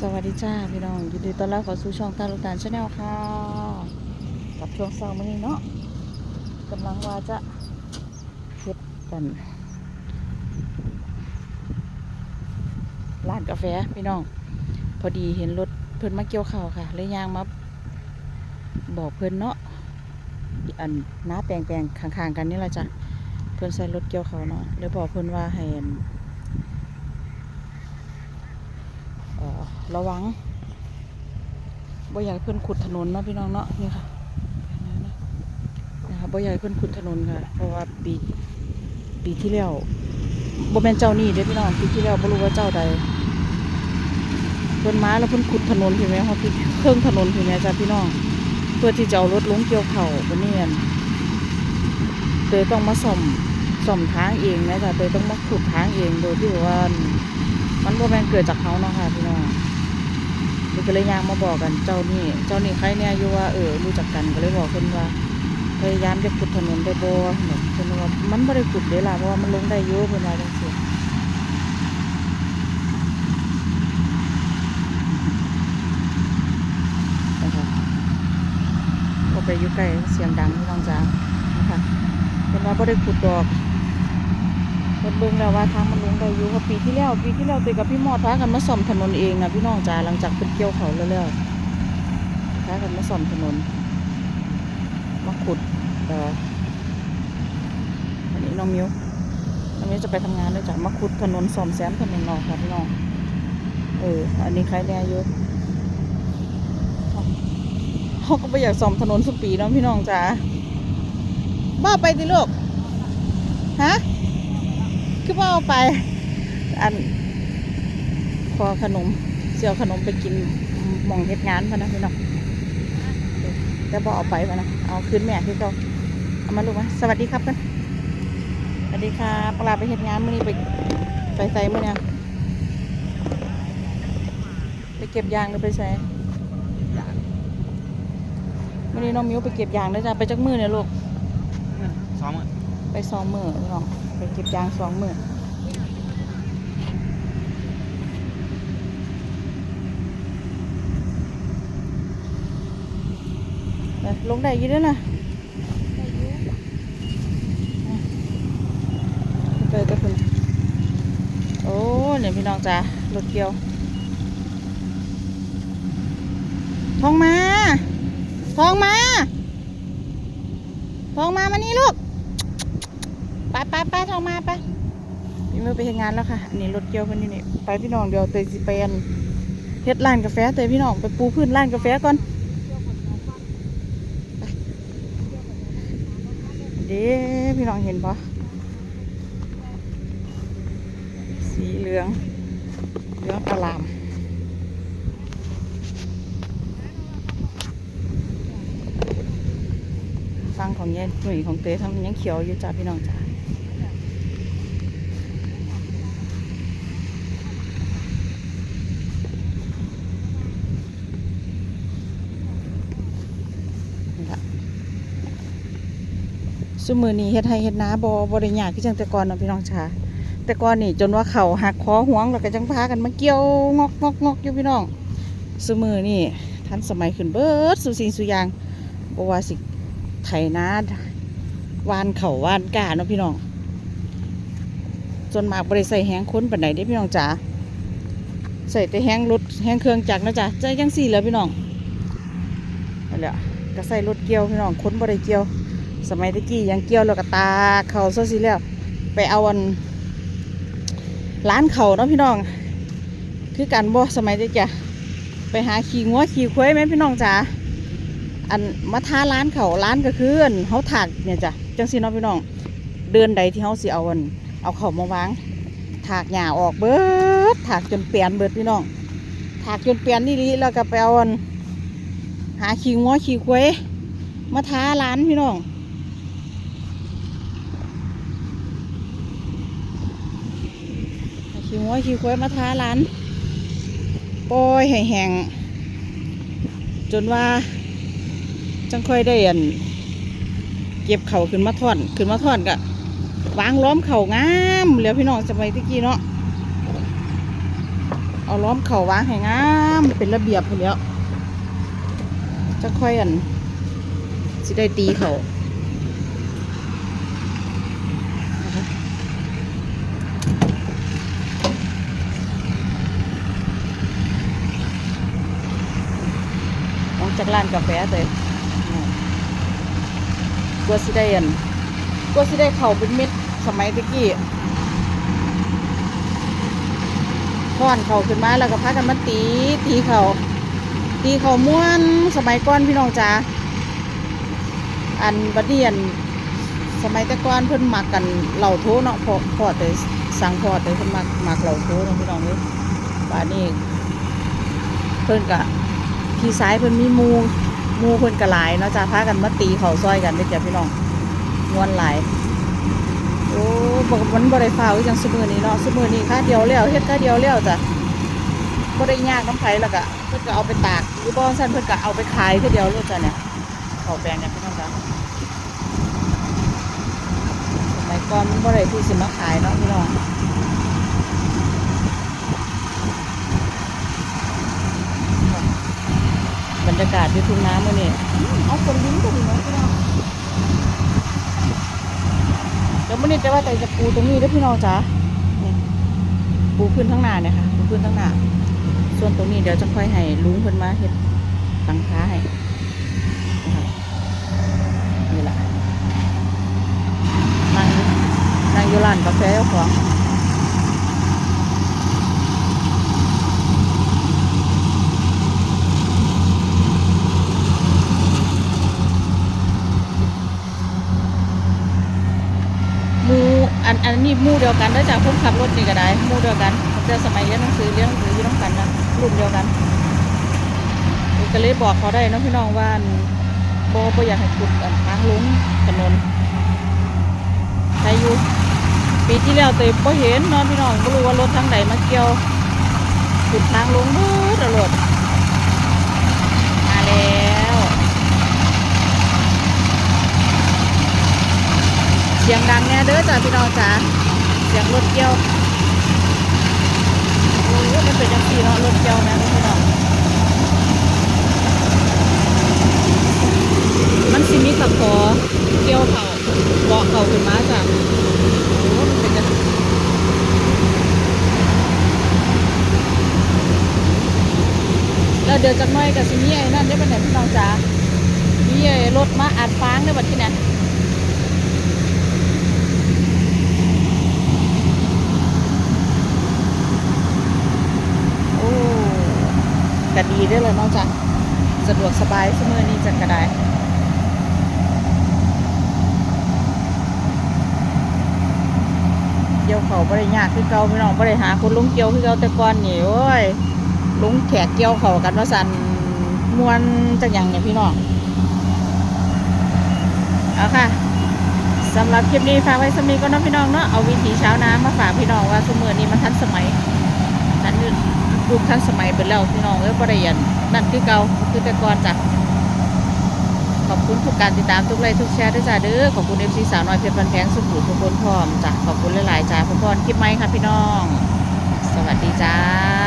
สวัสดีจ้าพี่น้องยินดีต้อนรับเข้าสู่ช่องตาลูกตาลชาแนลค่ะกับช่วงเช้ามื้อนี้เนาะกำลังว่าจะเฮ็ดกันร้านกาแฟพี่น้อง พอดีเห็นรถเพิ่นมาเกี่ยวข้าวค่ะเลยยางมาบอกเพิ่นเนาะอันน้าแปลงแปลงๆข้างๆกันนี่แหละจ้ะเพิ่นใส่รถเกี่ยวข้าวเนาะเลยบอกเพิ่นว่าให้อัน เอ่อ ระวังบ่อยากให้เพิ่นขุดถนนเนาะพี่น้องเนาะนี่ค่ะนะคะบ่อยากให้เพิ่นขุดถนนค่ะ เพราะว่าปีปีที่แล้วบ่แม่นเจ้านี่เด้พี่น้องปีที่แล้วบ่รู้ว่าเจ้าใดเพิ่นมาแล้วเพิ่นขุดถนนถึงแม้เฮาปิดเครื่องถนนถึงแม้จ้ะพี่น้อง เพื่อที่จะเอารถลงเกี่ยวเข่าบัดนี้อั่นเตยต้องมาซ่อมซ่อมทางเองนะจ้ะเตยต้องมาขุดทางเองโดยที่ว่ามันบ่แม่นเกิดจากเขาเนาะค่ะพี่น้อง นี่ก็เลยยางมาบอกกันเจ้านี่เจ้านี่ใครเนี่ยอยู่ว่าเออรู้จักกันก็เลยบอกเพิ่นว่าพยายามจะขุดถนนได้บ่แบบเพิ่นว่ามันบ่ได้ขุดเด้ล่ะเพราะว่ามันลงได้อยู่เพิ่นว่าจังซี่นะคะบ่ไปอยู่ใกล้เสียงดังพี่น้องจ๋านะคะเพิ่นว่าบ่ได้ขุดดอก เพิ่นเบิ่งแล้วว่าทางมันลงได้อยู่เพราปีที่แล้วปีที่แล้วตีกับพี่มอดพากันมาซ่อมถนนเองนะพี่น้องจ๋าหลังจากเพิ่นเกี่ยวเขาแล้วแล้วพากันมาซ่อมถนนมาขุดแต่ว่าอันนี้น้องมิวน้องมิวจะไปทำงานด้วยจ้ะมาขุดถนนซ่อมแซมถนนนอกค่ะพี่น้องเอออันนี้ใครแน่อยู่เขาก็ไปอยากซ่อมถนนสุกปีเนาะพี่น้องจ๋าบ้าไปดิลูกาเอาไป อันขอขนมเสี่ยวขนมไปกินหมองเฮ็ดงานพะนะพี่น้องแต่บอกเอาไปพะนะเอาคืนแม่คือเขาเอามาลูกมาสวัสดีครับกันสวัสดีครับปลาไปเฮ็ดงานมื่อนี้ไปไปใส่มื่อนี้ไปเก็บยางหรือไปใส่มื่อนี้น้องมิ้วไปเก็บยางด้วยจ้ะไปจักมือเนี่ยลูกซ้อมอะไปสองมือพี่น้องไปเก็บยางสองมือเอ้ย ลงได้ยี่ด้วยนะไปตะคุณโอ้เนี่ยพี่น้องจ้ารถเกี่ยวทองมาทองมาทองมามานี่ลูกไปไปไปทองมาไปพี่มือไปทำงานแล้วค่ะอันนี้รถเกี่ยวคนนี้นี่ไปพี่น้องเดี๋ยวเตยสิไปนเฮ็ดร้านกาแฟเตยพี่น้องไปปูพื้นร้านกาแฟก่อนไปเด้พี่น้องเห็นปะสีเหลือง เหลืองกระลามฟังของเย็นหนุ่ยของเต้ทำยังเขียวอยู่จ้าพี่น้องจ้า นี่ล่ะ ซุมือนี้เฮ็ดให้เฮ็ดนาบ่บ่ได้ยากคือจังแต่ก่อนเนาะพี่น้องชาแต่ก่อนนี่จนว่าเขาหักคอห่วงแล้วก็จังพากันมาเกี่ยวงอกงอกงอกอยู่พี่น้องซุมือนี่ทันสมัยขึ้นเบิดสุสิ่งสุอย่างบ่ว่าสิไถนาวานเขาวานกาเนาะพี่น้องจนมากบ่ได้ใส่แฮงค้นปานใดเด้พี่น้องจ๋าใส่แต่แฮงรถแฮงเครื่องจักรนะจ๊ะใจจังสี่แล้วพี่น้องนั่นแหละก็ใส่รถเกี่ยวพี่น้องค้นบ่ได้เกี่ยว สมัยตะกี้ยังเกี่ยวแล้วก็ตาเขาซะสิแล้ว ไปเอาอันร้านเขาเนาะพี่น้อง คือกันบ่สมัยตะกี้ไปหาขี่งัวขี่ควายแม่พี่น้องจ๋าอันมาท้าร้านเขาร้านก็คืออันเขาถากเนี่ยจ้ะจังสิเนาะพี่น้อง เดือนใดที่เขาสิเอาอัน เอาเขามาวางถากหญ้าออกเบิดถากจนเปลี่ยนเบิดพี่น้องถากจนเปลี่ยนนี่ลิแล้วก็ไปเอาอันหาขี่งัวขี่ควายมาท้าร้านพี่น้องหา ขี่งัวขี่ควายมาท้าร้านปล่อยให้แห้งจนว่าจังค่อยได้อันเก็บเข่าขึ้นมาท่อนขึ้นมาท่อนก็วางล้อมเข่างามแล้วพี่น้องสมัยตะกี้เนาะเอาล้อมเข่าวางให้งามเป็นระเบียบไปแหล้วจะค่อยอันสิได้ตีเขานะคะออกจาก ร้านกาแฟเลยกลัวสิได้อันกลัวสิได้เข่าเป็นเม็ดสมัยตะกี้ค้อนเข่าขึ้นมาแล้วก็พากันมาตีตีเขาตีเข่าม้วนสมัยก่อนพี่น้องจ๋าอันบัดเดียนสมัยต่ก่อนเพิ่นมักกันเหล่าโทเนาะพอพอแต่สั่งพอแต่เพิ่นมักมักเหล่าโทเนาะพี่น้องเอ้ยป่านนี้เพิ่นกะ พี่ซ้ายเพิ่นมีมูมูเพิ่นกระหลายเนาะจ้าพากันมาตีเขาซอยกันเด้อจ้ะพี่น้องมวนหลายโอ้บอกมันบ่ได้ฟ้าวคือจังซุมื้อนี้เนาะซุมื้อนี้ค่าเดียวแล้วเฮ็ดค่าเดียวแล้วจ้ะบ่ได้ยากน้ำไผแล้วก็เพิ่นก็เอาไปตากหรือบ่ซั่นเพิ่นก็เอาไปขายคือเดียวเลยจ้ะเนี่ยข้าวแปลงเนี่ยพี่น้องจ้ะสมัยก่อนมันบ่ได้ที่สิมาขายเนาะพี่น้อง รรยากาศที่ทุ่งนามื้อนี้อื้อเอาคนลิ้นก็ดีเนาะพี่น้องเดี๋ยวมื่อนี้จะว่าแต่จะปูตรงนี้เด้วยพี่น้องจ๋านี่ปูพื้นทั้งหน้าเนี่ยค่ะปูพื้นทั้งหน้าส่วนตรงนี้เดี๋ยวจะค่อยให้ลุงเพิ่นมาเฮ็ดหลังคาให้นะคะนี่แหละนั่งนั่งอยู่ร้านกาแฟเจ้าของหมู อันนี้มูเดียวกันแล้จากคนขับรถนี่ก็ได้มูเดียวกันเจอสมัยเรียนหนังสือเรียนหนังสืออยู่ต้องกันนะรุ่นเดียวกันก็เลยบอกเขาได้เนาะพี่น้องว่าอันบ่บ่อยากให้ขุดอันทางลุงถนนใครอยู่ปีที่แล้วเตยบ่เห็นนาะพี่น้องบ่รู้ว่ารถทางใดมาเกี่ยวขุดทางลุงเบิดตลอดมาแล้ว เสียงดังแน่เด้อจ้าพี่น้องจ๋าเสียงรถเกี่ยวโอ้ยมันเป็นจังซี่เนาะรถเกี่ยวนะพี่น้องมันสิมีตะขอเกี่ยวเขาเกาะเขาขึ้นมาจ้ะโอ้มันเป็นจังแล้วเดี๋ยวจักหน่อยกับสิมีไอ้นั่นได้อบัดนี้พี่น้องจ๋ามีไอ้รถมาอัดฟางได้อบัดที่นั้น โอ้ ก็ดีเด้เลยนอกจากสะดวกสบายเสมอนี้จักระไดเกี่ยวเขาบริยากคือเก่าพี่น้องบริหาคนลุงเกี่ยวคือเก่าแต่ก่อนนี่โอ้ยลุงแขกเกี่ยวเขากันว่าสันมวนจักอย่างเนี่ยพี่น้องเอาค่ะสำหรับคลิปนี้ฝากไว้สำนีก็น้องพี่น้องเนาะเอาวิถีเช้าน้ำมาฝากพี่น้องว่าสมือนี้มันทันสมัย รูปทันสมัยไปแล้วพี่น้องเอ้ยปริยันนั่นคือเก่าคือแต่ก่อนจ้ะขอบคุณทุกการติดตามทุกไลค์ทุกแชร์ด้วยจ้ะเด้อขอบคุณเอฟซีสาวน้อยเพชรพันแพงสุขุมทุกคนพร้อมจ้ะขอบคุณหลายๆจ้าพ่อพรคลิปไหมค่ะพี่น้อง สวัสดีจ้า